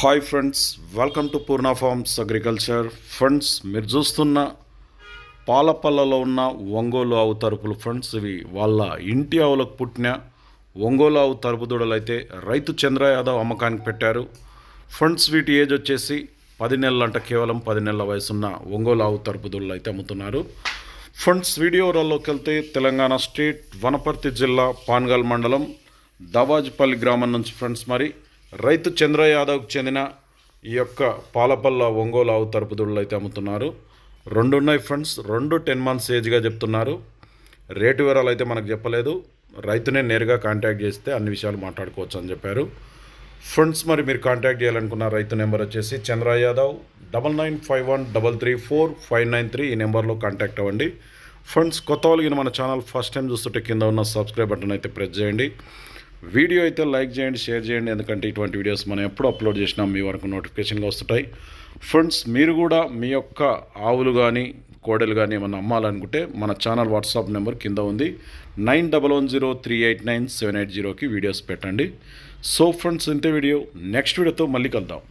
Hi friends welcome to Purna farms agriculture friends మీరు చూస్తున్న పాలపల్లలో ఉన్న ఒంగోలు ఆవు తరుపులు ఫ్రెండ్స్ ఇవి వాళ్ళ ఇంటి ఆవులకు పుట్టిన ఒంగోలు ఆవు తరుపు దూడలు అయితే రైతు చంద్ర యాదవ్ అమ్మకానికి పెట్టారు. ఫ్రెండ్స్ వీటి ఏజ్ వచ్చేసి పది నెలలంట కేవలం పది నెలల వయసున్న ఒంగోలు ఆవు తరుపు దూడలు అయితే అమ్ముతున్నారు ఫ్రెండ్స్ వీడియోలోకి వెళ్తే తెలంగాణ స్టేట్ వనపర్తి జిల్లా పాన్గల్ మండలం దవాజ్పల్లి గ్రామం నుంచి ఫ్రెండ్స్ మరి రైతు చంద్ర యాదవ్కు చెందిన ఈ యొక్క పాలపల్ల ఒంగోలు ఆవు తరపు అయితే అమ్ముతున్నారు. రెండు ఉన్నాయి ఫ్రెండ్స్ రెండు టెన్ మంత్స్ ఏజ్గా చెప్తున్నారు. రేటు వివరాలు అయితే మనకు చెప్పలేదు. రైతునే నేరుగా కాంటాక్ట్ చేస్తే అన్ని విషయాలు మాట్లాడుకోవచ్చు అని చెప్పారు. ఫ్రెండ్స్ మరి మీరు కాంటాక్ట్ చేయాలనుకున్న రైతు నెంబర్ వచ్చేసి Chandra Yadav double nine five one double three four five nine three ఈ నెంబర్లో కాంటాక్ట్ అవ్వండి. ఫ్రెండ్స్ కొత్త వాళ్ళకి మన ఛానల్ ఫస్ట్ టైం చూస్తుంటే కింద ఉన్న సబ్స్క్రైబ్ బటన్ అయితే ప్రెస్ చేయండి. వీడియో అయితే లైక్ చేయండి షేర్ చేయండి. ఎందుకంటే ఇటువంటి వీడియోస్ మనం ఎప్పుడు అప్లోడ్ చేసినా మీ వరకు నోటిఫికేషన్గా వస్తుంటాయి. ఫ్రెండ్స్ మీరు కూడా మీ యొక్క ఆవులు కానీ కోడలు కానీ ఏమన్నా అమ్మాలనుకుంటే మన ఛానల్ వాట్సాప్ నెంబర్ కింద ఉంది. Nine double one zero three eight nine seven eight జీరోకి వీడియోస్ పెట్టండి. సో ఫ్రెండ్స్ ఇంతే వీడియో. నెక్స్ట్ వీడియోతో మళ్ళీ కలుద్దాం.